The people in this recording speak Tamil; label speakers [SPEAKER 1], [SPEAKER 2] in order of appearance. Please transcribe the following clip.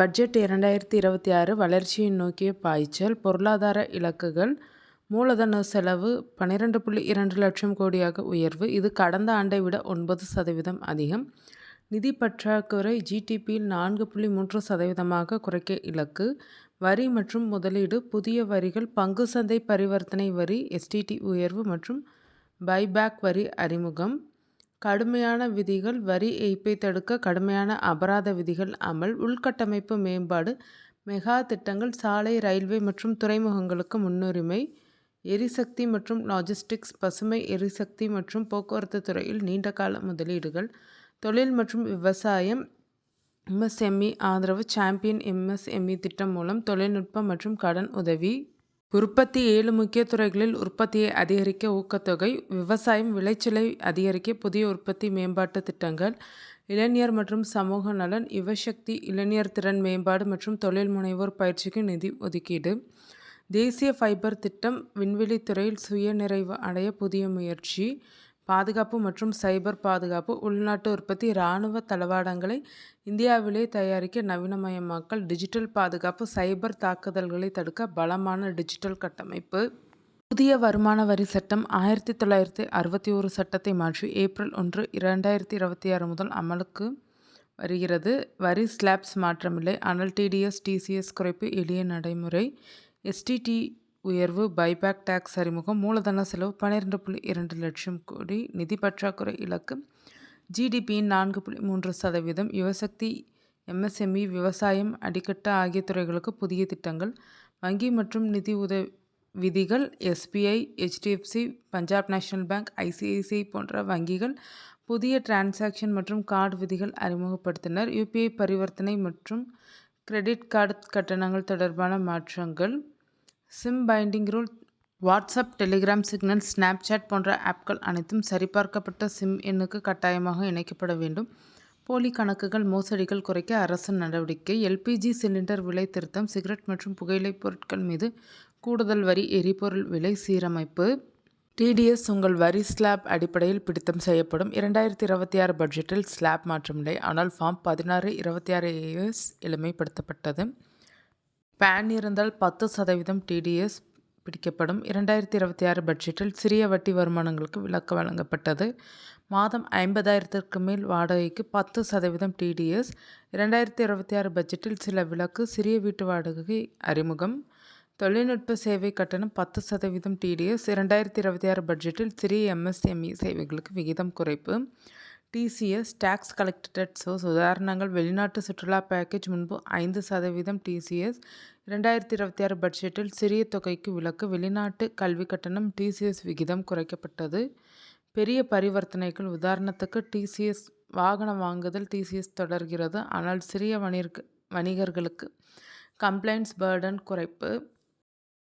[SPEAKER 1] பட்ஜெட் இரண்டாயிரத்தி இருபத்தி ஆறு வளர்ச்சியை நோக்கிய பாய்ச்சல் பொருளாதார இலக்குகள் மூலதன செலவு பன்னிரெண்டு புள்ளி இரண்டு லட்சம் கோடியாக உயர்வு. இது கடந்த ஆண்டை விட ஒன்பது சதவீதம் அதிகம். நிதி பற்றாக்குறை ஜிடிபியில் நான்கு புள்ளி மூன்று சதவீதமாக குறைக்க இலக்கு. வரி மற்றும் முதலீடு புதிய வரிகள் பங்கு சந்தை பரிவர்த்தனை வரி எஸ்டிடி உயர்வு மற்றும் பைபேக் வரி அறிமுகம். கடுமையான விதிகள் வரி ஏய்ப்பை தடுக்க கடுமையான அபராத விதிகள் அமல் உள்கட்டமைப்பு மேம்பாடு மெகா திட்டங்கள் சாலை ரயில்வே மற்றும் துறைமுகங்களுக்கு முன்னுரிமை எரிசக்தி மற்றும் லாஜிஸ்டிக்ஸ் பசுமை எரிசக்தி மற்றும் போக்குவரத்து துறையில் நீண்டகால முதலீடுகள் தொழில் மற்றும் விவசாயம் எம்எஸ்எம்இ ஆதரவு சாம்பியன் எம்எஸ்எம்இ திட்டம் மூலம் தொழில்நுட்பம் மற்றும் கடன் உதவி உற்பத்தி ஏழு முக்கிய துறைகளில் உற்பத்தியை அதிகரிக்க ஊக்கத்தொகை விவசாயம் விளைச்சலை அதிகரிக்க புதிய உற்பத்தி மேம்பாட்டு திட்டங்கள் இளைஞர் மற்றும் சமூக நலன் யுவசக்தி இளைஞர் திறன் மேம்பாடு மற்றும் தொழில் முனைவோர் பயிற்சிக்கு நிதி ஒதுக்கீடு. தேசிய ஃபைபர் திட்டம் விண்வெளித்துறையில் சுயநிறைவு அடைய புதிய முயற்சி. பாதுகாப்பு மற்றும் சைபர் பாதுகாப்பு உள்நாட்டு உற்பத்தி இராணுவ தளவாடங்களை இந்தியாவிலே தயாரிக்க நவீனமயமாக்கல் டிஜிட்டல் பாதுகாப்பு சைபர் தாக்குதல்களை தடுக்க பலமான டிஜிட்டல் கட்டமைப்பு. புதிய வருமான வரி சட்டம் ஆயிரத்தி தொள்ளாயிரத்தி அறுபத்தி ஒரு சட்டத்தை மாற்றி ஏப்ரல் ஒன்று இரண்டாயிரத்தி இருபத்தி ஆறு முதல் அமலுக்கு வருகிறது. வரி ஸ்லாப்ஸ் மாற்றமில்லை. ஆனால் டிடிஎஸ் டிசிஎஸ் குறைப்பு எளிய நடைமுறை. எஸ்டிடி உயர்வு பைபேக் டேக்ஸ் அறிமுகம் மூலதன செலவு பன்னிரெண்டு புள்ளி இரண்டு லட்சம் கோடி நிதி பற்றாக்குறை இலக்கு ஜிடிபியின் நான்கு புள்ளி மூன்று சதவீதம் யுவசக்தி எம்எஸ்எம்இ விவசாயம் அடிக்கட்டு ஆகிய துறைகளுக்கு புதிய திட்டங்கள் வங்கி மற்றும் நிதி உத விதிகள் SBI HDFC Punjab national bank ICICI போன்ற வங்கிகள் புதிய டிரான்சாக்ஷன் மற்றும் கார்டு விதிகள் அறிமுகப்படுத்தினர். யூபிஐ பரிவர்த்தனை மற்றும் கிரெடிட் கார்டு கட்டணங்கள் தொடர்பான மாற்றங்கள் SIM binding rule WhatsApp Telegram Signal Snapchat போன்ற ஆப்கள் அனைத்தும் சரிபார்க்கப்பட்ட சிம் எண்ணுக்கு கட்டாயமாக இணைக்கப்பட வேண்டும். போலி கணக்குகள் மோசடிகள் குறைக்க அரசு நடவடிக்கை எல்பிஜி சிலிண்டர் விலை திருத்தம் சிகரெட் மற்றும் புகையிலைப் பொருட்கள் மீது கூடுதல் வரி எரிபொருள் விலை சீரமைப்பு டிடிஎஸ் உங்கள் வரி ஸ்லாப் அடிப்படையில் பிடித்தம் செய்யப்படும். இரண்டாயிரத்தி இருபத்தி ஆறு பட்ஜெட்டில் ஸ்லாப் மாற்றமில்லை ஆனால் ஃபார்ம் பதினாறு இருபத்தி ஆறு ஏஎஸ் எளிமைப்படுத்தப்பட்டது. பேன் இருந்தால் பத்து சதவீதம் டிடிஎஸ் பிடிக்கப்படும். இரண்டாயிரத்தி இருபத்தி ஆறு பட்ஜெட்டில் சிறிய வட்டி வருமானங்களுக்கு விலக்கு வழங்கப்பட்டது. மாதம் ஐம்பதாயிரத்திற்கு மேல் வாடகைக்கு பத்து சதவீதம் டிடிஎஸ் இரண்டாயிரத்தி இருபத்தி ஆறு பட்ஜெட்டில் சில விலக்கு சிறிய வீட்டு வாடகை அறிமுகம். தொழில்நுட்ப சேவை கட்டணம் பத்து சதவீதம் டிடிஎஸ் இரண்டாயிரத்தி இருபத்தி ஆறு பட்ஜெட்டில் சிறிய எம்எஸ்எம்இ சேவைகளுக்கு விகிதம் குறைப்பு. டிசிஎஸ் டேக்ஸ் கலெக்டட் சோர்ஸ் உதாரணங்கள் வெளிநாட்டு சுற்றுலா பேக்கேஜ் முன்பு ஐந்து சதவீதம் டிசிஎஸ் இரண்டாயிரத்தி இருபத்தி ஆறு பட்ஜெட்டில் சிறிய தொகைக்கு விலக்கு வெளிநாட்டு கல்வி கட்டணம் டிசிஎஸ் விகிதம் குறைக்கப்பட்டது. பெரிய பரிவர்த்தனைகள் உதாரணத்துக்கு டிசிஎஸ் வாகனம் வாங்குதல் டிசிஎஸ் தொடர்கிறது ஆனால் சிறிய வணிக வணிகர்களுக்கு கம்ப்ளைண்ட்ஸ் பேர்டன் குறைப்பு.